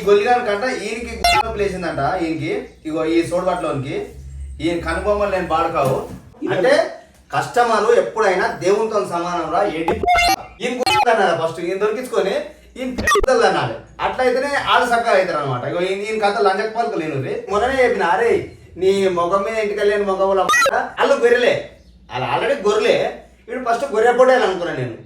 ఈ గొల్లిగాని కంట ఈయనకి గుండె లేచిందంట ఈయనకి ఇగో ఈ సోడబట్లోనికి ఈయన కనుబొమ్మలు నేను పాడుకావు అంటే కస్టమర్ ఎప్పుడైనా దేవునితో సమానం రా ఏంటి ఈయన అన్నాడు ఫస్ట్ ఈయన దొరికించుకొని ఈయన అన్నాడు. అట్లయితేనే ఆడ చక్కగా అవుతారు అనమాట ఇగో ఈయన కథ లంజక్ పలుకు లేను మొన్ననే చెప్పిన అరే నీ ముఖం మీద ఇంటికి వెళ్ళిన ముఖంలో వాళ్ళు గొర్రెలే. అలా ఆల్రెడీ గొర్రెలే. వీడు ఫస్ట్ గొర్రె పొట్టాలి నేను.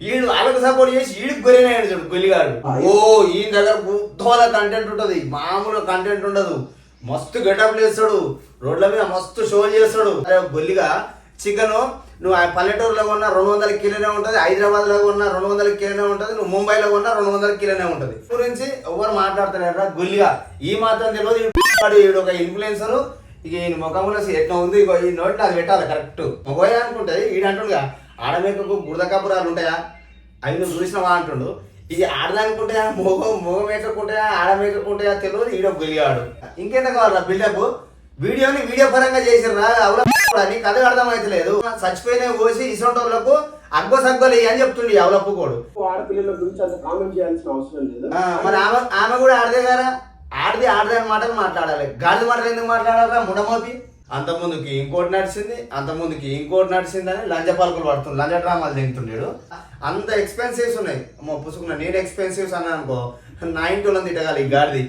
వీడు వాళ్ళకి సపోర్ట్ చేసి వీడికి గొర్రెనాడు చూడు గొల్లిగాడు. ఓ ఈయన దగ్గర బుద్ధోల కంటెంట్ ఉంటది. మామూలు కంటెంట్ ఉండదు. మస్తు గెటప్ చేస్తాడు. రోడ్ల మీద మస్తు షో చేస్తాడు. అరే గొల్లిగా చికెన్ నువ్వు ఆ పల్లెటూరులో కొన్నా రెండు వందల కిలోనే ఉంటుంది హైదరాబాద్లో కొన్నా రెండు వందల కిలోనే ఉంటుంది నువ్వు ముంబైలో కొన్నా రెండు వందల కిలోనే ఉంటుంది. గురించి ఎవరు మాట్లాడుతున్నారా గొల్లిగా ఈ మాత్రం తెలియదు. ఈడు ఒక ఇన్ఫ్లుయెన్సర్ ఇక ఈయన ముఖంలో ఎట్లా ఉంది ఈ నోట్లో అది పెట్టాలి కరెక్ట్ మొగోయ అనుకుంటుంది ఈడు అంటుండగా ఆడమేకకు బురద కపురాలు ఉంటాయా? అవి నువ్వు చూసినవా అంటుండు. ఇది ఆడదానుకుంటాయా మొగం మొగం మేకకుంటాయా ఆడ మేకకుంటాయా తెలియదు ఈడో గొలిగాడు ఇంకెంత కావాలరా బిల్డప్ వీడియోని వీడియో పరంగా చేసిర్రా? నీకు కథ అర్థమైతలేదు. చచ్చిపోయిన కోసి ఇసొంటోళ్ళకు అగ్గో సగ్గోలు అని చెప్తుండే అవలప్పు కోడు. ఆడపిల్లల గురించి అంత కామెంట్ చేయాల్సిన అవసరం లేదు. మరి ఆమె ఆమె కూడా ఆడదే కదా ఆడది ఆడదే అని మాటలు మాట్లాడాలి. గాడిద మాటలు ఎందుకు మాట్లాడారా ముడమోపి అంత ముందుకి ఇంకోటి నడిచింది అంత ముందుకి ఇంకోటి నడిచిందని లంజ పలుకులు పడుతుంది లంజ డ్రామాలు తింటుండేడు అంత ఎక్స్పెన్సివ్స్ ఉన్నాయి. అమ్మో పుసుకున్న నేను ఎక్స్పెన్సివ్స్ అన్నా అనుకో నా ఇంట్లో తిట్టగాలి ఈ గాడిది.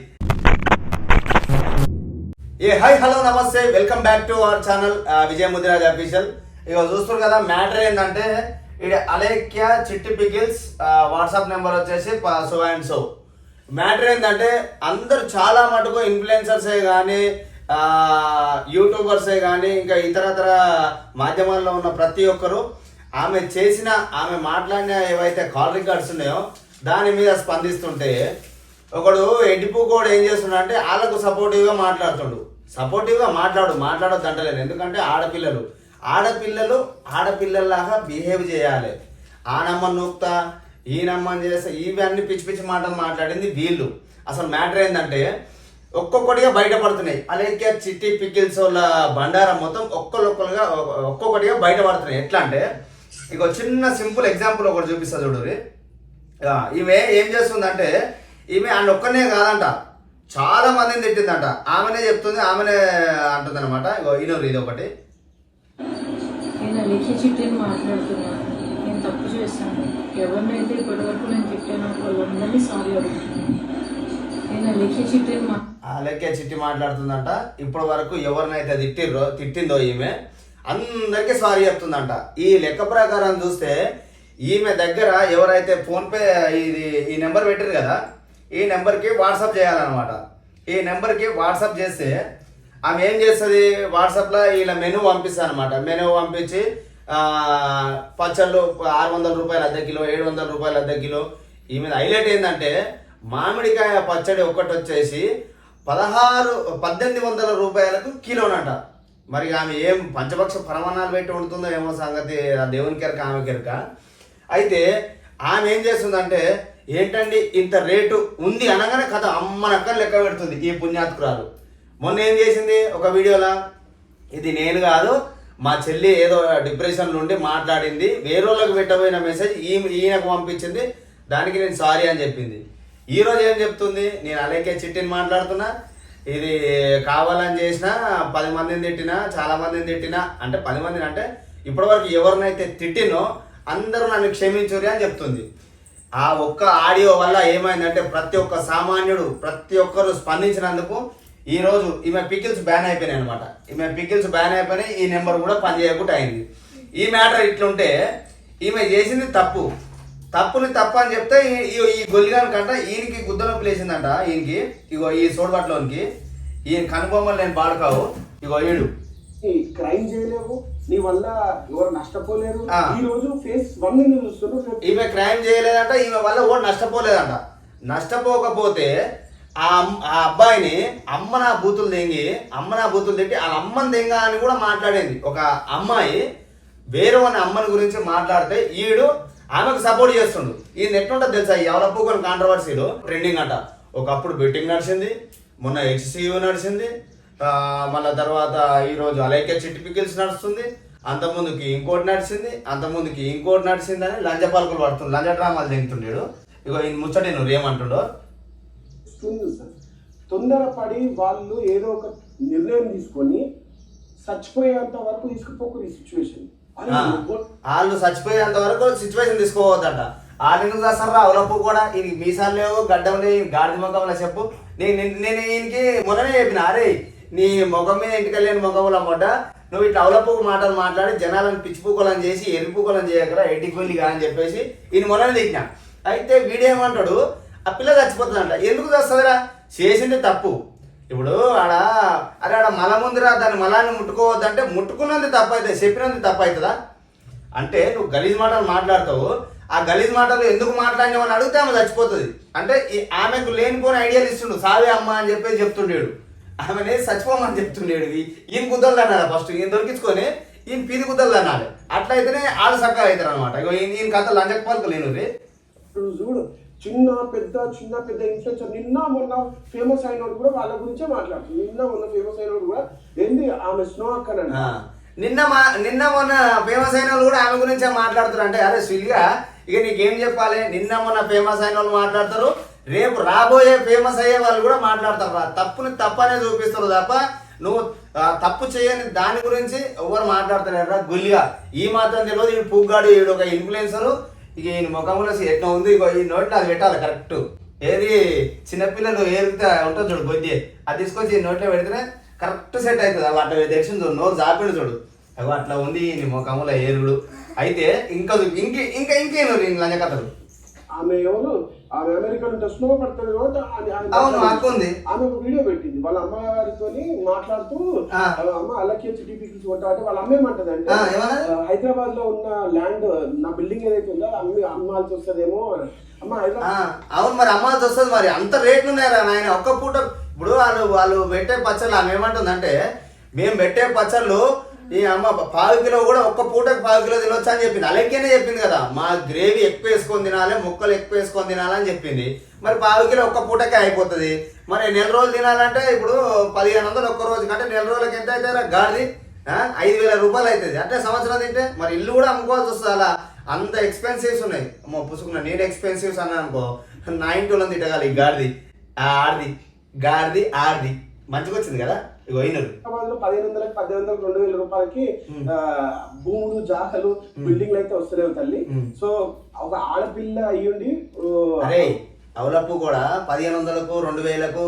ఏ హై హలో నమస్తే welcome back to our channel Vijaya Mudiraj official. ఇక చూస్తున్నారు కదా మ్యాటర్ ఏంటంటే ఇది Alekhya Chitti pickles WhatsApp number వచ్చేసి సో అండ్ సో. మ్యాటర్ ఏంటంటే అందరు చాలా మటుకు ఇన్ఫ్లుయెన్సర్సే కానీ యూట్యూబర్సే కానీ ఇంకా ఇతరతర మాధ్యమాల్లో ఉన్న ప్రతి ఒక్కరు ఆమె చేసిన ఆమె మాట్లాడిన ఏవైతే కాల్ రికార్డ్స్ ఉన్నాయో దాని మీద స్పందిస్తుంటే ఒకడు ఎడ్డిపు కూడా ఏం చేస్తున్నాడు అంటే వాళ్ళకు సపోర్టివ్గా మాట్లాడుతుండు. సపోర్టివ్గా మాట్లాడు మాట్లాడొద్దు అంటలేదు. ఎందుకంటే ఆడపిల్లలు. ఆడపిల్లలు ఆడపిల్లల్లాగా బిహేవ్ చేయాలి. ఆనమ్మ నూక్తా ఈనమ్మని చేస్తే ఇవన్నీ పిచ్చి పిచ్చి మాటలు మాట్లాడింది వీళ్ళు. అసలు మ్యాటర్ ఏంటంటే ఒక్కొక్కటిగా బయటపడుతున్నాయి. అలాగే చిట్టి పికిల్స్ వాళ్ళ బండారం మొత్తం ఒక్కొక్కరుగా ఒక్కొక్కటిగా బయటపడుతున్నాయి. ఎట్లా అంటే ఇక చిన్న సింపుల్ ఎగ్జాంపుల్ ఒకటి చూపిస్తా చూడు ఈమె ఏం చేస్తుందంటే ఈమె ఆయన ఒక్కనే కాదంట. చాలా మందిని తిట్టిందంట. ఆమెనే చెప్తుంది ఆమెనే అంటుంది అనమాట ఇగో ఇది ఒకటి. నేను అలిఖి చిట్టిని నేను తప్పు చేశాను. ఎవరినైతే ఇప్పటివరకు నేను వాళ్ళందరినీ సారీ అడుగుతున్నాను. ఆ లెక్క చిట్టి మాట్లాడుతుందంట. ఇప్పటి వరకు ఎవరినైతే తిట్టిర్రో తిట్టిందో ఈమె అందరికీ సారీ చెప్తుందంట. ఈ లెక్క ప్రకారం చూస్తే ఈమె దగ్గర ఎవరైతే ఫోన్పే ఇది ఈ నెంబర్ పెట్టారు కదా ఈ నెంబర్కి వాట్సాప్ చేయాలన్నమాట. ఈ నెంబర్కి వాట్సాప్ చేస్తే ఆమె ఏం చేస్తుంది? వాట్సాప్లో వీళ్ళ మెనూ పంపిస్తాను అనమాట మెనూ పంపించి పచ్చళ్ళు ఆరు వందల రూపాయలు అర్ధ కిలో ఏడు వందల రూపాయలు అర్ధ కిలో. ఈమె హైలైట్ ఏంటంటే మామిడికాయ పచ్చడి ఒకటి వచ్చేసి పదహారు పద్దెనిమిది వందల రూపాయలకు కిలోనట. మరి ఆమె ఏం పంచపక్ష పరమాణాలు పెట్టి ఉంటుందో ఏమో సంగతి ఆ దేవుని కెరక ఆమె కెరక. అయితే ఆమె ఏం చేస్తుందంటే ఏంటండి ఇంత రేటు ఉంది అనగానే కథ అమ్మనక్క లెక్క పెడుతుంది ఈ పుణ్యాత్కురాలు. మొన్న ఏం చేసింది ఒక వీడియోలా? ఇది నేను కాదు మా చెల్లి ఏదో డిప్రెషన్ నుండి మాట్లాడింది వేరే వాళ్ళకి పెట్టబోయిన మెసేజ్ ఈ ఈయనకు పంపించింది దానికి నేను సారీ అని చెప్పింది. ఈ రోజు ఏం చెప్తుంది? నేను అలాగే చిట్టిని మాట్లాడుతున్నా. ఇది కావాలని చేసిన పది మందిని తిట్టినా చాలా మందిని తిట్టినా అంటే పది మందిని అంటే ఇప్పటివరకు ఎవరినైతే తిట్టినో అందరూ నన్ను క్షమించురి అని చెప్తుంది. ఆ ఒక్క ఆడియో వల్ల ఏమైందంటే ప్రతి ఒక్క సామాన్యుడు ప్రతి ఒక్కరు స్పందించినందుకు ఈ రోజు ఈమె పికిల్స్ బ్యాన్ అయిపోయినాయి అనమాట ఈమె పికిల్స్ బ్యాన్ అయిపోయినాయి ఈ నెంబర్ కూడా పనిచేయకుండా అయింది. ఈ మ్యాటర్ ఇట్లుంటే ఈమె చేసింది తప్పు. తప్పుని తప్పు అని చెప్తే ఈ- ఈ- ఈ గొల్లిగాని కంట ఈయనకి గుద్దలో ప్లేసిందంట ఈయనకి. ఇగో ఈ సోడబట్లోనికి ఈయన కనుబొమ్మలు నేను పాడుకావు ఇగో ఈ క్రైమ్ చేయలేవు. నీ వల్ల ఎవరు నష్టపోలేరు. ఆ. ఈ రోజు ఫేస్ వన్ రేపు ఈమె క్రైమ్ చేయలేదంట ఈమె వల్ల కూడా నష్టపోలేదంట. నష్టపోకపోతే ఆ ఆ అబ్బాయిని అమ్మ నా బూతులు దెంగి అమ్మ నా బూతులు తిట్టి వాళ్ళ అమ్మని దెంగ అని కూడా మాట్లాడింది. ఒక అమ్మాయి వేరే అమ్మని గురించి మాట్లాడితే ఈడు ఆమెకు సపోర్ట్ చేస్తుండు. ఈ నెట్ ఉంటుంది తెలుసా? ఈ ఎవరప్పు కొన్ని కాంట్రవర్సీలు ట్రెండింగ్ అంట. ఒకప్పుడు బెట్టింగ్ నడిచింది మొన్న హెచ్సియు నడిచింది మళ్ళీ మళ్ళా తర్వాత ఈరోజు అలైకే చిట్టి పికిల్స్ నడుస్తుంది అంతకుముందుకి ఇంకోటి నడిచింది అంతకుముందుకి ఇంకోటి నడిచిందని లంజ పలుకులు పడుతుంది లంజ డ్రామాలు తింటుండేడు. ఇగో ఈ ముచ్చటి నువ్వు ఏమంటుండో? తొందరపడి వాళ్ళు ఏదో ఒక నిర్ణయం తీసుకొని చచ్చిపోయేంత వరకు తీసుకుపోకూడదు ఈ సిచ్యువేషన్ వాళ్ళు చచ్చిపోయేంత వరకు సిచ్యువేషన్ తీసుకోవద్దంట. వాళ్ళు ఎందుకు చేస్తారా అవలప్పు కూడా ఈ మీసాలు లేవు గడ్డం లేవు గాడిద ముఖంలో చెప్పు. నేను నేను- ఈయనకి మొన్ననే చెప్పిన అరే నీ ముఖం మీద ఇంటికి వెళ్ళిన ముఖంలో మొట్ట నువ్వు ఇట్లా అవలప్పుకు మాటలు మాట్లాడి జనాలను పిచ్చిపుకోలని చేసి ఎరుపుకోలని చేయకరా ఎడ్డికి అని చెప్పేసి ఈయన మొన్ననే తిట్టినా. అయితే వీడేమంటాడు ఆ పిల్ల చచ్చిపోతుందంట. ఎందుకు చేస్తుందిరా? చేసింది తప్పు. ఇప్పుడు ఆడ అరే ఆడ మల ముందురా దాని మలాన్ని ముట్టుకోవద్దంటే ముట్టుకున్నది తప్పు చెప్పినది తప్పు అవుతుందా అంటే నువ్వు గలీజ్ మాటలు మాట్లాడతావు ఆ గలీజ్ మాటలు ఎందుకు మాట్లాడినావని అడిగితే ఆమె చచ్చిపోతుంది. అంటే ఆమెకు లేనిపోని ఐడియాలు ఇస్తుండు సావే అమ్మ అని చెప్పేసి చెప్తుండేడు. ఆమెనే చచ్చిపోమని చెప్తుండేడు. ఈయన కుదరదు అన్నాడు ఫస్ట్ ఈయన దొరికించుకొని ఈయన పీది కుదరదు అన్నాడు అట్లయితేనే ఆడు చక్కగా అవుతారు అనమాట ఇగో ఈయన కథ లంజక్ పలుకు లేను రే చూడు చిన్న పెద్ద చిన్న పెద్ద ఇన్ఫ్లుయెన్సర్ నిన్న మొన్న ఫేమస్ అయినోడు కూడా వాళ్ళ గురించే మాట్లాడుతుంది. నిన్న మొన్న ఫేమస్ అయినోడు కూడా ఏంది? ఆమె స్నో అక్కడ నిన్న మా నిన్న మొన్న ఫేమస్ అయిన వాళ్ళు కూడా ఆమె గురించే మాట్లాడుతారు అంటే అరే స్విల్గా ఇక నీకేం చెప్పాలి? నిన్న మొన్న ఫేమస్ అయిన వాళ్ళు మాట్లాడతారు. రేపు రాబోయే ఫేమస్ అయ్యే వాళ్ళు కూడా మాట్లాడతారు రా. తప్పుని తప్పనే చూపిస్తారు తప్ప నువ్వు తప్పు చేయని దాని గురించి ఎవరు మాట్లాడతలేరు రా. గుల్లిగా. ఈ మాత్రం తెలియదు ఈ పుగ్గాడు ఈడు ఒక ఇన్ఫ్లుయెన్సరు ఇక ఈయన ముఖంలో ఎట్లా ఉంది ఇగో ఈ నోట్లో అది పెట్టాలి కరెక్ట్ ఏది చిన్నపిల్లలు ఏరితే ఉంటుంది చూడు బొద్ది అది తీసుకొచ్చి ఈ నోట్లో పెడితేనే కరెక్ట్ సెట్ అవుతుంది. అలా అట్లా తెలిసింది చూడు నోరు జాపిడు చూడు. అట్లా ఉంది నీ ముఖముల ఏరుడు అయితే ఇంకా ఇంక ఇంకా ఇంకేను లంజ కథలు ఆమె ఎవరు ఆమె అమెరికా నుంచి స్నో పడుతుంది కాబట్టి ఆమె- ఒక వీడియో పెట్టింది. వాళ్ళ అమ్మగారితో మాట్లాడుతూ. వాళ్ళ అమ్మ అల్లకి వచ్చి టీపీకి కొంటా అంటే వాళ్ళ అమ్మ ఏమంటది అంటే? హైదరాబాద్లో ఉన్న ల్యాండ్ నా బిల్డింగ్ ఏదైతే ఉందో అమ్మి అమ్మాల్సి వస్తుందేమో అవును మరి అమ్మాల్సి వస్తుంది మరి. అంత రేట్లు ఉన్నాయరా నాయన. ఒక్క పూట ఇప్పుడు వాళ్ళు వాళ్ళు పెట్టే పచ్చళ్ళు ఆమె ఏమంటుందంటే మేము పెట్టే పచ్చళ్ళు ఈ అమ్మ పావు కిలో కూడా ఒక్క పూటకి పావు కిలో తినొచ్చు అని చెప్పింది. అలెక్కేనే చెప్పింది కదా. మా గ్రేవీ ఎక్కువ వేసుకొని తినాలి ముక్కలు ఎక్కువ వేసుకొని తినాలని చెప్పింది. మరి పావు కిలో ఒక్క పూటకే అయిపోతుంది. మరి నెల రోజులు తినాలంటే ఇప్పుడు పదిహేను వందలు ఒక్క రోజు. కంటే నెల రోజులకి ఎంత అవుతారా గాడిది ఐదు వేల రూపాయలు అవుతుంది. అంటే సంవత్సరం తింటే మరి ఇల్లు కూడా అమ్ముకోవాల్సి వస్తుంది అలా. అంత ఎక్స్పెన్సివ్స్ ఉన్నాయి. అమ్మో పుసుకున్నా నేను ఎక్స్పెన్సివ్స్ అన్నా అనుకో. నా ఇంటి వాళ్ళని తిట్టగాలి. గాడిది ఆడిది గాడిది ఆడిది మంచిగా వచ్చింది కదా? పదిహేను వందలకి పద్దెనిమిది వందలకి రెండు వేల రూపాయలకి భూములు జాగలు బిల్డింగ్లు అయితే వస్తలేవు తల్లి. సో ఒక ఆడపిల్ల అయ్యుండి అరే అవలప్పు కూడా పదిహేను వందలకు రెండు వేలకు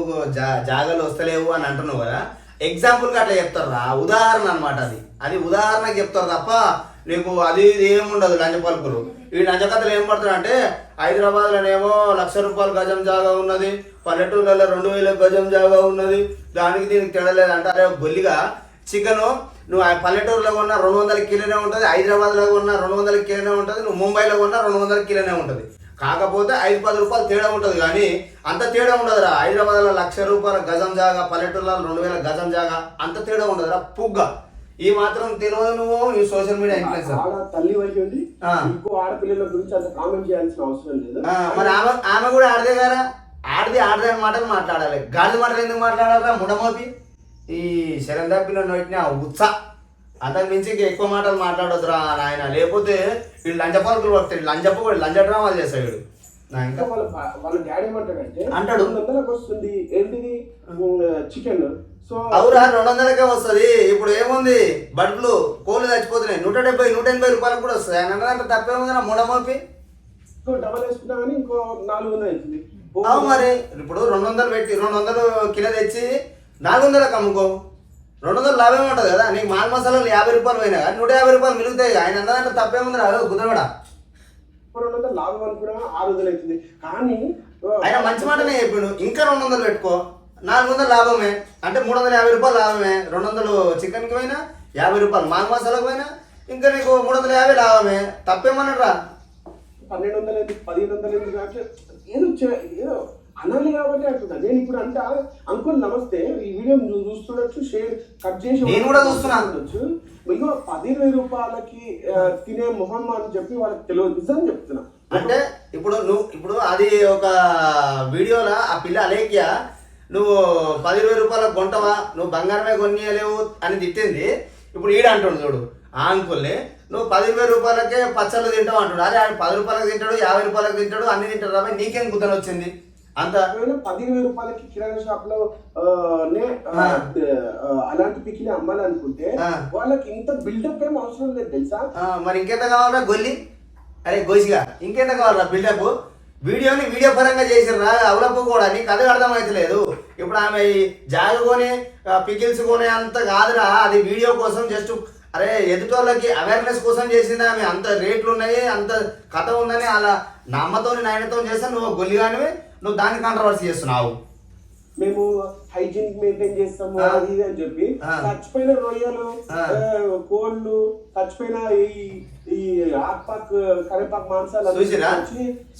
జాగాలు వస్తలేవు అని అంటున్నావు కదా. ఎగ్జాంపుల్గా అట్లా చెప్తారు? ఉదాహరణ అనమాట అది. అది ఉదాహరణకి చెప్తారు తప్ప నీకు అది ఇది ఏమి ఉండదు లంచ పలుకులు. ఈ లంచ ఏం పడతారు అంటే హైదరాబాద్లోనేమో లక్ష రూపాయలు గజం జాగా ఉన్నది పల్లెటూర్లలో రెండు వేల గజం జాగా ఉన్నది దానికి దీనికి తేడా లేదంటే. అరే బొల్లిగా చికెను నువ్వు ఆ పల్లెటూరులో ఉన్న రెండు వందల కిలోనే ఉంటుంది హైదరాబాద్లో ఉన్న రెండు వందల కిలోనే ఉంటుంది నువ్వు ముంబైలో ఉన్న రెండు వందల కిలోనే ఉంటుంది. కాకపోతే ఐదు పది రూపాయలు తేడా ఉంటుంది కానీ అంత తేడా ఉండదురా. హైదరాబాద్లో లక్ష రూపాయల గజం జాగా పల్లెటూరులో రెండు వేల గజం జాగా అంత తేడా ఉండదురా పుగ్గ. ఈ మాత్రం తెలియదు నువ్వు ఈ సోషల్ మీడియా ఇన్ఫ్లుయెన్సర్ ఆడ తల్లి ఉండి ఆ. ఇంకో ఆడపిల్లల గురించి అంత కామెంట్ చేయాల్సిన అవసరం లేదు. మరి ఆమె ఆమె కూడా ఆడదే కదా? ఆడది ఆడదే అని మాటలు మాట్లాడాలి. గాడిద మాటలు ఎందుకు మాట్లాడారా ముడమోపి ఈ తప్పిన నోటిని ఆ ఉత్స. అంతకు మించి ఇంకా ఎక్కువ మాటలు మాట్లాడొద్దురా నాయన. లేకపోతే వీళ్ళు లంచ పలుకులు పడతాడు లంచపు కూడా లంచ డ్రామాలు చేస్తాడు ఇంకా వాళ్ళ వాళ్ళ డాడీ ఏమంటాడంటే అంటాడు. వందలకు వస్తుంది ఏంటిది చికెన్. సో అవురా రెండు వందలకే వస్తుంది. ఇప్పుడు ఏముంది? బడ్లు కోళ్ళు చచ్చిపోతున్నాయి. నూట డెబ్బై నూట ఎనభై రూపాయలకు కూడా వస్తాయి. అని అంటే తప్పే ఉంది నా ముడమోపి ఇంకో డబల్ వేసుకున్నా కానీ ఇంకో నాలుగు వందలు అవుతుంది. అవు మరి. ఇప్పుడు రెండు వందలు పెట్టి రెండు వందలు కిలో తెచ్చి నాలుగు వందలకు అమ్ముకో. రెండు వందలు లాభం ఉంటుంది కదా. నీకు మాల్ మసాలాలు యాభై రూపాయలు పోయినా కానీ నూట యాభై రూపాయలు మిగులుతాయి. ఆయన అందరంటే తప్పేముంది రా కుదరడా రెండు వందలు లాభం అనుకున్నా ఆరు వందలు అవుతుంది. కానీ ఆయన మంచి మాటనే చెప్పిండు. ఇంకా రెండు వందలు పెట్టుకో. నాలుగు వందలు లాభమే. అంటే మూడు వందల యాభై రూపాయలు లాభమే. రెండు వందలు చికెన్కి పోయినా యాభై రూపాయలు మాల్ మసాలాకు పోయినా ఇంకా నీకు మూడు వందల యాభై లాభమే. తప్పేమన్నాడు పన్నెండు వందలు ఎందుకు? పదిహేను వందలు ఎందుకు? అంటే ఏదో అనాలి కాబట్టి అంటున్నా. నేను ఇప్పుడు అంట అంకుల్ నమస్తే ఈ వీడియో నువ్వు చూస్తుండొచ్చు షేర్ కట్ చేసి నేను కూడా చూస్తున్నాను. చూడొచ్చు. ఇగో పది ఇరవై రూపాయలకి తినే మొహం అని చెప్పి వాళ్ళకి తెలియదు. నిజం చెప్తున్నా. అంటే ఇప్పుడు నువ్వు ఇప్పుడు అది ఒక వీడియోలో ఆ పిల్ల అలేఖ్య నువ్వు పది ఇరవై రూపాయలకు కొంటవా? నువ్వు బంగారమే కొనియలేవు అని తిట్టింది. ఇప్పుడు ఈడ అంటుండు చూడు ఆ అంకుల్ని నువ్వు పది ఇరవై రూపాయలకే పచ్చళ్ళు తింటావు అంటాడు. అరే ఆయన పది రూపాయలకు తింటాడు యాభై రూపాయలకు తింటాడు అన్ని తింటాడు రాబోయ్ నీకేం కుదర వచ్చింది? అంత పది ఇరవై రూపాయలకి కిరాణా షాప్లో అలాంటి పికిలి అమ్మాలనుకుంటే. వాళ్ళకి ఇంత బిల్డప్ ఏం అవసరం లేదు తెలుసా? మరి ఇంకెంత కావాలరా గొల్లి? అరే గోసిగా ఇంకెంత కావాలరా బిల్డప్ వీడియోని వీడియో పరంగా చేసిర్రా అవలపు కూడా నీకు అది అర్థమైతలేదు. ఇప్పుడు ఆమె ఈ జాగ కొని పికిల్స్ కొనే అంత కాదురా. అది వీడియో కోసం జస్ట్ అరే ఎదుటోళ్ళకి అవేర్నెస్ కోసం చేసింది ఆమె. అంత రేట్లు ఉన్నాయి అంత కథ ఉందని అలా నమ్మతో నాయనతో చేస్తే నువ్వు గొల్లిగానివి నువ్వు దాన్ని కాంట్రవర్సీ చేస్తున్నావు. మేము హైజీనిక్ మెయింటైన్ చేస్తాము. అది ఇది అని చెప్పి. చచ్చిపోయిన రొయ్యలు కోళ్ళు చచ్చిపోయిన ఈ ఈ ఆకుపాక్ కరివేపాకు మాంసాలు చూసిరా?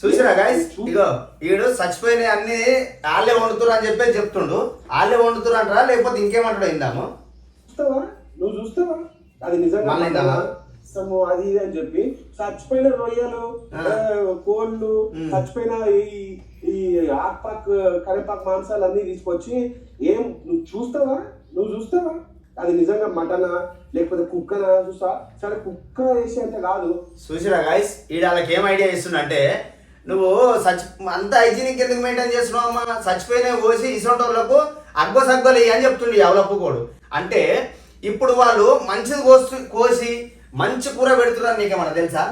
చూసిరా గాయస్ ఇగో ఈడు చచ్చిపోయినాయి అన్ని వాళ్ళే వండుతురు అని చెప్పి చెప్తుండు. వాళ్ళే వండుతురు అంటారా? లేకపోతే ఇంకేమంటాడు ఇందాము చూస్తావా? నువ్వు చూస్తావా? అది నిజంగా? ఇస్తాము అది ఇది అని చెప్పి చచ్చిపోయిన రొయ్యలు కోళ్ళు. చచ్చిపోయిన ఈ ఈ ఆకుపాక్ కరివేపాకు మాంసాలు అన్ని తీసుకొచ్చి ఏం నువ్వు చూస్తావా? నువ్వు చూస్తావా? అది నిజంగా మటనా లేకపోతే కుక్కనా? చూస్తా సరే కుక్క వేసేంత కాదు. చూసిరా గాయస్ వాళ్ళకి ఏం ఐడియా ఇస్తుండంటే నువ్వు చచ్చి అంత హైజీనిక్ ఎందుకు మెయింటైన్ చేస్తున్నావు అమ్మా? చచ్చిపోయిన కోసి ఇసొంటోళ్ళకు అగ్గో సగ్గోలు అని చెప్తుండు ఎవలప్పు కోడు. అంటే ఇప్పుడు వాళ్ళు మంచిది కోసి కోసి మంచి కూర పెడుతున్నారు నీకేమన్నా తెలుసా?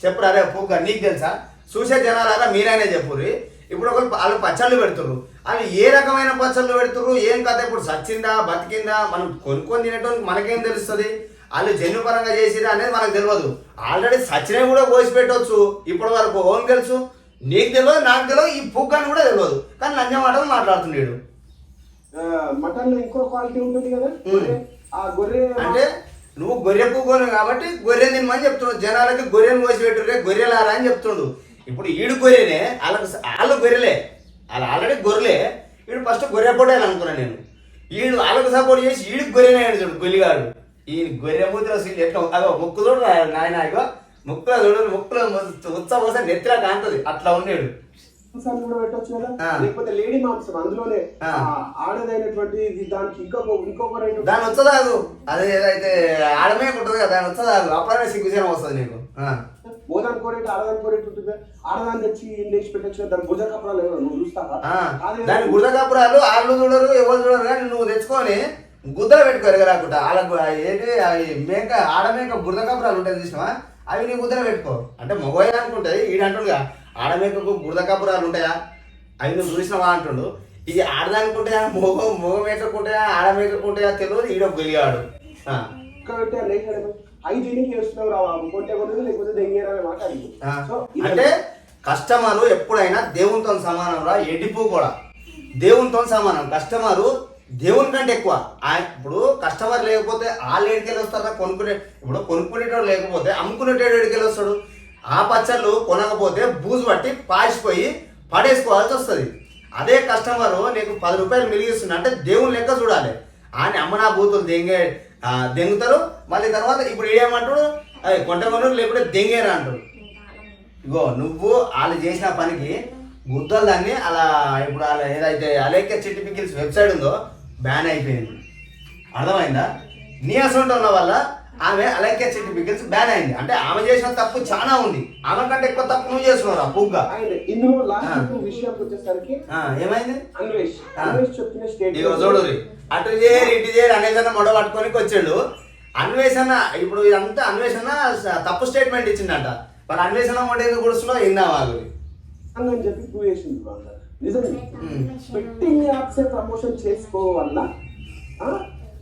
చెప్పురా అరే పూక నీకు తెలుసా? చూసే జనాలారా మీరైనా చెప్పుర్రి. ఇప్పుడు ఒకరు వాళ్ళు పచ్చళ్ళు పెడుతుర్రు. వాళ్ళు ఏ రకమైన పచ్చళ్ళు పెడుతుర్రు? ఏం కథ? ఇప్పుడు సచ్చిందా బతికిందా? మనం కొనుక్కొని తినేటోనికి మనకేం తెలుస్తుంది? వాళ్ళు జన్యుపరంగా చేసిరా అనేది మనకు తెలియదు ఆల్రెడీ సచినే కూడా కోసి పెట్టవచ్చు ఇప్పటి వరకు ఓన్ తెలుసు? నీకు తెలియదు నాకు తెలియదు ఈ పుగ్గాని కూడా తెలియదు కానీ లంచం మాటలు మాట్లాడుతున్నాడు. మటన్లో ఇంకో క్వాలిటీ ఉంటుంది కదా. ఆ గొర్రె అంటే నువ్వు గొర్రె పువ్వును కాబట్టి గొర్రె తినమని చెప్తున్నాడు జనాలకి గొర్రెను కోసి పెట్టురే గొర్రెలారా అని చెప్తుండు. ఇప్పుడు ఈడు గొర్రెనే వాళ్ళకి వాళ్ళు గొర్రెలే. వాళ్ళు ఆల్రెడీ గొర్రెలే. ఈడు ఫస్ట్ గొర్రె పొడేయాలి అనుకున్నాను నేను. ఈడు వాళ్ళకు సపోర్ట్ చేసి ఈడికి గొర్రెనే చూడు గొల్లిగాడు. ఈ గొర్రె మూతిలో సీల్ ఎట్లా అదో ముక్కు చూడు నాయన ఇగో. ముక్కులో చూడు ముక్కులో ఉత్సవం పోసే నెత్తిలా కాంతది. అట్లా ఉన్నాడు. మాంసాన్ని కూడా పెట్టొచ్చు కదా. లేకపోతే లేడీ మాంసం అందులోనే ఆడదైనటువంటి దానికి ఇంకొక ఇంకొక రెండు దాని వచ్చదాగు అది ఏదైతే ఆడమే ఉంటుంది కదా దాని వచ్చదాగు అప్పుడే సిగ్గుచేనం వస్తుంది నీకు. ఆ. మోదాని కోరేటి ఆడదాని కోరేటి ఉంటుంది? ఆడదాన్ని తెచ్చి ఇండేసి పెట్టచ్చు దాని భుజ కపడాలు ఏమో నువ్వు చూస్తావా? దాని కదా. గుర్ద కప్పురాలు ఆళ్ళు చూడరు ఎవరు చూడరు కానీ నువ్వు తెచ్చుకొని గుద్దలు పెట్టుకో ఎరగరాకుండా వాళ్ళకు ఏంటి అవి మేక ఆడ మేక బురద కప్పురాలు ఉంటాయి చూసినావా? అవి నీ గుద్దలు పెట్టుకో. అంటే మగవాయి అనుకుంటుంది ఈడంటుండగా ఆడ మేకకు బురద కప్పురాలు ఉంటాయా? అవి నువ్వు చూసినావా అంటుండు. ఇది ఆడదానికి ఉంటాయా? మొగ మొగ మేకకు ఉంటాయా? ఆడ మేకకు ఉంటాయా? తెలియదు. ఈడో గొలిగాడు అంటే కస్టమర్ ఎప్పుడైనా దేవునితో సమానం రా. ఎడిపు కూడా. దేవునితో సమానం. కస్టమరు దేవుని కంటే ఎక్కువ. ఇప్పుడు కస్టమర్ లేకపోతే వాళ్ళు ఏడికెళ్ళి వస్తారా? కొనుక్కునే ఇప్పుడు కొనుక్కునేటోడు లేకపోతే అమ్ముకునేటోడు ఏడికెళ్ళి వస్తాడు? ఆ పచ్చళ్ళు కొనకపోతే బూజు పట్టి పాసిపోయి పడేసుకోవాల్సి వస్తుంది. అదే కస్టమరు నీకు పది రూపాయలు మిలిగిస్తున్నా అంటే దేవుని లెక్క చూడాలి. ఆయన అమ్మనా బూతులు దెంగే దెంగుతారు. మళ్ళీ తర్వాత ఇప్పుడు ఏమంటాడు అది కొంట లేకుంటే దెంగేరా అంటాడు. ఇగో నువ్వు వాళ్ళు చేసిన పనికి గుద్దలు దాన్ని అలా ఇప్పుడు అలా ఏదైతే అలేఖ్య సర్టిఫికెట్స్ వెబ్సైట్ ఉందో బ్యాన్ అయిపోయింది. అర్థమైందా? నీ అసౌంట్ ఉన్న వల్ల ఆమె అలేఖ్య సర్టిఫికెట్స్ బ్యాన్ అయింది. అంటే ఆమె చేసిన తప్పు చాలా ఉంది. ఆమె కంటే ఎక్కువ తప్పు నువ్వు చేస్తున్నావు ఆయన ఇందులో. లాస్ట్ విషయానికి వచ్చేసరికి ఏమైంది? అన్వేష్. ఆ. అన్వేష్ చెప్పిన స్టేట్ చూడు అటు చేయరు ఇటు చేయరు అన్వేషణ మొడ పట్టుకొని వచ్చాడు అన్వేషణ ఇప్పుడు ఇదంతా అన్వేషణ తప్పు స్టేట్మెంట్ ఇచ్చిండట మరి అన్వేషణ మొడ ఎందుకు కూర్చున్నావు ఇందా వాళ్ళు? అని చెప్పి ప్రూవ్ చేసింది. నిజమే. ఉమ్. బెట్టింగ్ యాప్స్ ప్రమోషన్ చేసుకోవాల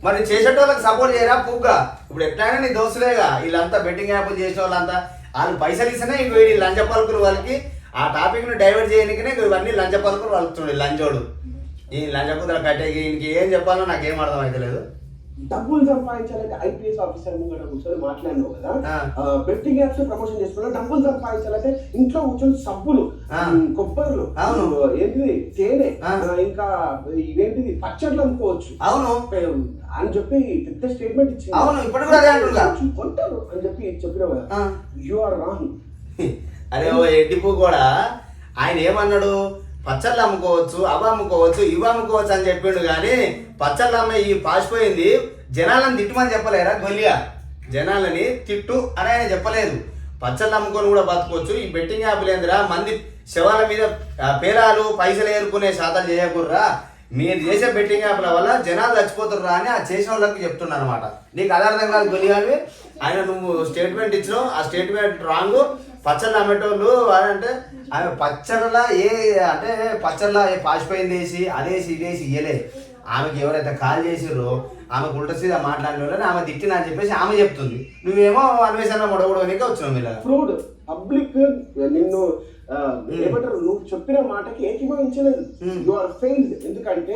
మరి చేసేటోళ్ళకి సపోర్ట్ చేయరా? పుగ్గా. ఇప్పుడు ఎట్లయినా నీ దోస్తులేగా. వీళ్ళంతా బెట్టింగ్ యాప్ చేసే వాళ్ళంతా వాళ్ళు పైసలు ఇస్తేనే ఇవి వీడి లంచ పలుకులు వాళ్ళకి. ఆ టాపిక్ను డైవర్ట్ చేయడానికనే ఇవన్నీ లంచ పలుకులు వాళ్ళుతుండే లంచోడు. ఈ లంచ కుదర కట్టే ఈయనకి ఏం చెప్పాలో నాకేం అర్థం అవుతలేదు డబ్బులు సంపాదించాలంటే ఐపీఎస్ ఆఫీసర్ ముంగట కూర్చొని మాట్లాడినావు కదా. బెట్టింగ్ యాప్స్ ప్రమోషన్ చేసుకోవాలి డబ్బులు సంపాదించాలంటే ఇంట్లో కూర్చొని సబ్బులు కొబ్బర్లు అవును. ఏంటిది తేనె ఇంకా ఇవేంటిది పచ్చళ్ళు అమ్ముకోవచ్చు. అవును. అని చెప్పి పెద్ద స్టేట్మెంట్ ఇచ్చింది. అవును, ఇప్పుడు కూడా అదే అంటున్నా. కొంటారు అని చెప్పి చెప్పినావు? కదా. యు ఆర్ రాంగ్ అరే ఓ ఎడ్డిపు కూడా ఆయన ఏమన్నాడు? పచ్చళ్ళు అమ్ముకోవచ్చు అవి అమ్ముకోవచ్చు ఇవి అమ్ముకోవచ్చు అని చెప్పిండు కానీ పచ్చళ్ళు అమ్మే ఈ పాసిపోయింది. జనాలను తిట్టమని చెప్పలేరా గొల్లిగా? జనాలని తిట్టు అని ఆయన చెప్పలేదు. పచ్చళ్ళు అమ్ముకొని కూడా బతకొచ్చు. ఈ బెట్టింగ్ యాప్లు ఏందిరా మంది శవాల మీద పేరాలు పైసలు ఏరుకునే శాతం చేయకుర్రా మీరు చేసే బెట్టింగ్ యాప్ల వల్ల జనాలు చచ్చిపోతుర్రా అని ఆ చేసిన వాళ్ళకి చెప్తున్నాను అనమాట నీకు అదార్థం కాదు గొలిగాని ఆయన నువ్వు స్టేట్మెంట్ ఇచ్చినావు ఆ స్టేట్మెంట్ రాంగ్. పచ్చళ్ళు అమ్మేటోళ్ళు అంటే ఆమె పచ్చళ్ళ ఏ అంటే పచ్చళ్ళ ఏ పాసిపోయింది వేసి అదేసి ఇదేసి ఇయ్యలే. ఆమెకి ఎవరైతే కాల్ చేసిర్రో ఆమెకు ఉల్ట సీదా మాట్లాడిన వాళ్ళని ఆమె తిట్టిన అని చెప్పేసి ఆమె చెప్తుంది. నువ్వేమో అన్వేషణ మొడగొడవనికే వచ్చినావు మీరు ఫ్రూడ్ పబ్లిక్ నిన్ను ఏమంటారు నువ్వు చెప్పిన మాటకి ఏకీభవించలేదు. యు ఆర్ ఫెయిల్డ్ ఎందుకంటే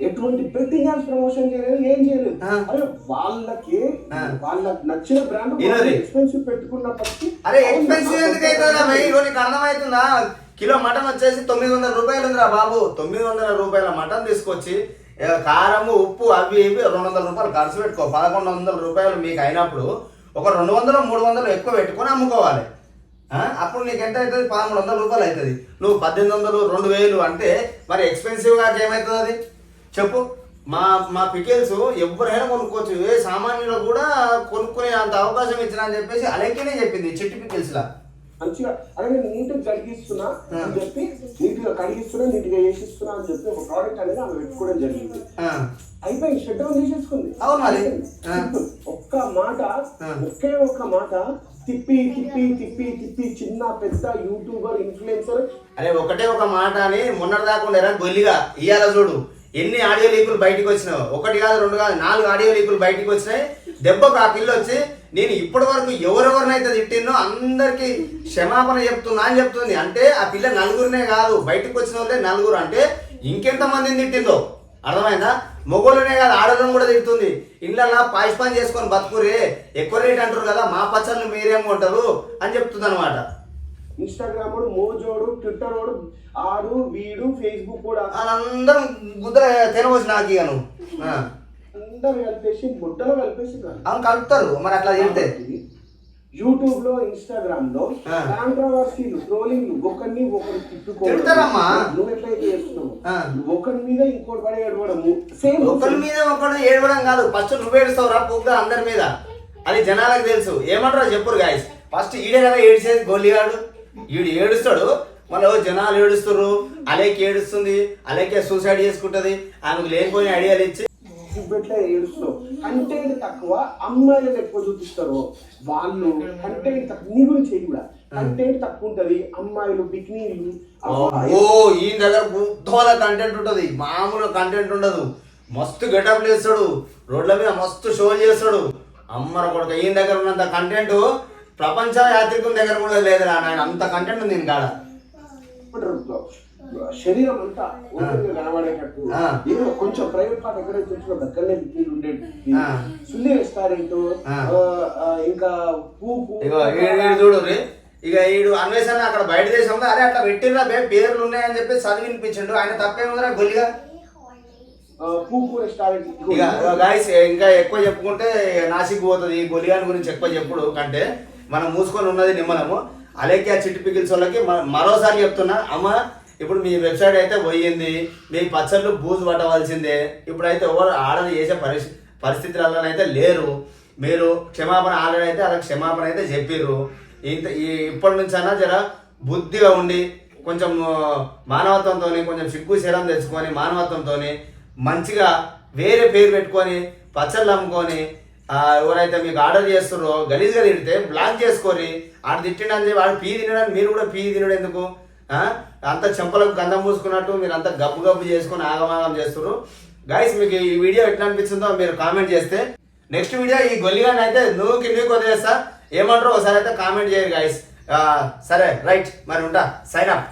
ఎటువంటి బెట్టింగ్ యాప్స్ ప్రమోషన్ చేయలేదు ఏం చేయలేదు. అరే వాళ్ళకి. వాళ్ళకి నచ్చిన బ్రాండ్? ఎక్స్పెన్సివ్ పెట్టుకున్నప్పటికీ అరే ఎక్స్పెన్సివ్ ఎందుకు అవుతుందా భయ్ నీకు అర్థమవుతుందా కిలో మటన్ వచ్చేసి తొమ్మిది వందల రూపాయలు ఉందిరా బాబు తొమ్మిది వందల రూపాయల మటన్ తీసుకొచ్చి కారము ఉప్పు అవి ఇవి రెండు వందల రూపాయలు ఖర్చు పెట్టుకో పదకొండు వందల రూపాయలు మీకు అయినప్పుడు ఒక రెండు వందలు మూడు వందలు ఎక్కువ పెట్టుకొని అమ్ముకోవాలి? అప్పుడు నీకు ఎంత అవుతుంది? పదమూడు వందల రూపాయలు అవుతుంది. నువ్వు పద్దెనిమిది వందలు రెండు వేలు అంటే మరి ఎక్స్పెన్సివ్గా ఏమవుతుంది అది? చెప్పు. మా మా పికిల్స్ ఎవరైనా కొనుక్కోవచ్చు. ఏ సామాన్యులు కూడా కొనుక్కునే అంత అవకాశం ఇచ్చిన అని చెప్పేసి అలెక్కినే చెప్పింది చిట్టి పికిల్స్లా మంచిగా. నేను నీట్గా కడిగిస్తున్నా అని చెప్పి నీట్గా కడిగిస్తున్నా నీట్గా వేసిస్తున్నా అని చెప్పి ఒక ప్రోడక్ట్ అనేది ఆమె పెట్టుకోవడం జరిగింది. ఆ. అయిపోయింది షట్ డౌన్ చేసేసుకుంది. ఆ. ఒక్క మాట. ఒకే ఒక్క మాట తిప్పి తిప్పి తిప్పి తిప్పి చిన్న పెద్ద యూట్యూబర్ ఇన్ఫ్లుయెన్సర్. అరే ఒకటే ఒక మాట అని మొన్నటి దాకా ఉండేరా గొల్లిగా. ఇయ్యాల చూడు ఎన్ని ఆడియో లీకులు బయటికి వచ్చినావు ఒకటి కాదు రెండు కాదు నాలుగు ఆడియో లీకులు బయటికి వచ్చినాయి. దెబ్బకు ఆ పిల్ల వచ్చి నేను ఇప్పటి వరకు ఎవరెవరినైతే తిట్టినో అందరికీ క్షమాపణ చెప్తున్నా అని చెప్తుంది. అంటే ఆ పిల్ల నలుగురినే కాదు బయటికి వచ్చిన వాళ్ళే నలుగురు. అంటే ఇంకెంత మందిని తిట్టిందో? అర్థమైందా? మొగోళ్ళనే కాదు ఆడలను కూడా తిడుతుంది. ఇళ్ళల్లో పాయస్పాన్ చేసుకొని బతుకురే ఎక్కువ రేట్ అంటారు కదా మా పచ్చళ్ళు మీరేం కొంటారు అని చెప్తుంది అనమాట ఇన్స్టాగ్రామ్ మోజోడు ట్విట్టర్ ఆడు వీడు ఫేస్బుక్ కూడా. వాళ్ళందరం గుద్ర తినవచ్చు నాకు ఆ. అందరు కలిపేసి ముద్దలు కలిపేసి అవును కలుపుతారు. మరి అట్లా చెప్తే యూట్యూబ్లో ఇన్స్టాగ్రామ్లో. కాంట్రవర్సీలు ట్రోలింగ్ ఒకరిని ఒకరు తిట్టుకోవడం. నువ్వు ఎట్లయితే చేస్తున్నావు. ఒకరి మీద ఇంకోటి పడే ఏడవడము. సేమ్ ఒకరి మీద ఒకడు ఏడవడం కాదు. ఫస్ట్ నువ్వు ఏడుస్తావు రా పొగ్గా అందరి మీద. అది జనాలకు తెలుసు. ఏమంటారో చెప్పురు గాయస్ ఫస్ట్ ఈడే కదా ఏడిసేది గొల్లిగాడు. ఈడు ఏడుస్తాడు. మళ్ళీ జనాలు ఏడుస్తారు అలేకి ఏడుస్తుంది. అలేకే సూసైడ్ చేసుకుంటది. ఆమెకు లేనిపోయిన ఐడియాలు ఇచ్చి సిబ్బెట్లా ఏడుస్తావు. కంటెంట్ తక్కువ అమ్మాయిలను ఎక్కువ చూపిస్తారు. వాళ్ళు కంటెంట్ తక్కువ నీ గురించి కూడా కంటెంట్ తక్కువ ఉంటది అమ్మాయిలు బికినీలు ఓ ఈ దగ్గర బుద్ధోల కంటెంట్ ఉంటది. మామూలు కంటెంట్ ఉండదు. మస్తు గెటప్ వేస్తాడు రోడ్ల మీద మస్తు షో చేస్తాడు. అమ్మర కొడుక ఈయన దగ్గర ఉన్నంత కంటెంట్ ప్రపంచ యాత్రికుల దగ్గర కూడా లేదురా నాయన. అంత కంటెంట్ ఉంది ఈయన కాడ. శరీరం అంతా కనబడేటట్టు. ఆ. ఏదో కొంచెం ప్రైవేట్ పార్ట్ ఎక్కడైతే వచ్చిన దగ్గరనే బికినీలు ఉండేది. ఆ. సుల్లి రెస్టారెంట్ ఆ. ఇంకా పూపు చూడు ఇక ఈడు అన్వేషణ అక్కడ బయట దేశంలో అరే అట్లా పెట్టిర్రా బే పేర్లు ఉన్నాయని చెప్పి చదివినిపించిండు ఆయన తప్పేముందిరా గొల్లిగా? ఆ, పూపు రెస్టారెంట్ ఇక గాయస్ ఇంకా. ఎక్కువ చెప్పుకుంటే నాసిక్ పోతుంది. ఈ గొలియాన్ గురించి ఎక్కువ చెప్పుడు కంటే మనం మూసుకొని ఉన్నది నిమ్మలము. అలేఖ్య చిట్టి పికిల్స్ వాళ్ళకి మరోసారి చెప్తున్నా అమ్మ ఇప్పుడు మీ వెబ్సైట్ అయితే పోయింది మీ పచ్చళ్ళు బూజు పట్టవలసిందే. ఇప్పుడైతే ఎవరు ఆర్డర్ చేసే పరిస్థితి పరిస్థితులలోనైతే లేరు. మీరు క్షమాపణ ఆల్రెడీ అయితే అలా క్షమాపణ అయితే చెప్పిర్రు. ఇంత ఈ ఇప్పటి నుంచి అన్నా జర బుద్ధిగా ఉండి కొంచెం మానవత్వంతో కొంచెం సిగ్గు శరం తెచ్చుకొని మానవత్వంతో మంచిగా వేరే పేరు పెట్టుకొని పచ్చళ్ళు అమ్ముకొని ఆ, ఎవరైతే మీకు ఆర్డర్ చేస్తున్నారో గలీజ్గా తిడితే బ్లాక్ చేసుకొని ఆడు తిట్టిండని చెప్పి ఆడు పీ తినడానికి మీరు కూడా పీ తినడు ఎందుకు? అంత చెంపలకు గంధం మూసుకున్నట్టు మీరు అంత గబ్బు గబ్బు చేసుకొని ఆగమాగం చేస్తున్నారు గైస్ మీకు ఈ వీడియో ఎట్లా అనిపించిందో మీరు కామెంట్ చేస్తే. నెక్స్ట్ వీడియో ఈ గొల్లిగాని అయితే నువ్వు కిందకి వదిలేస్తా. ఏమంటారు ఒకసారి అయితే కామెంట్ చేయరు గైస్ సరే రైట్. మరి ఉంటా. Sign up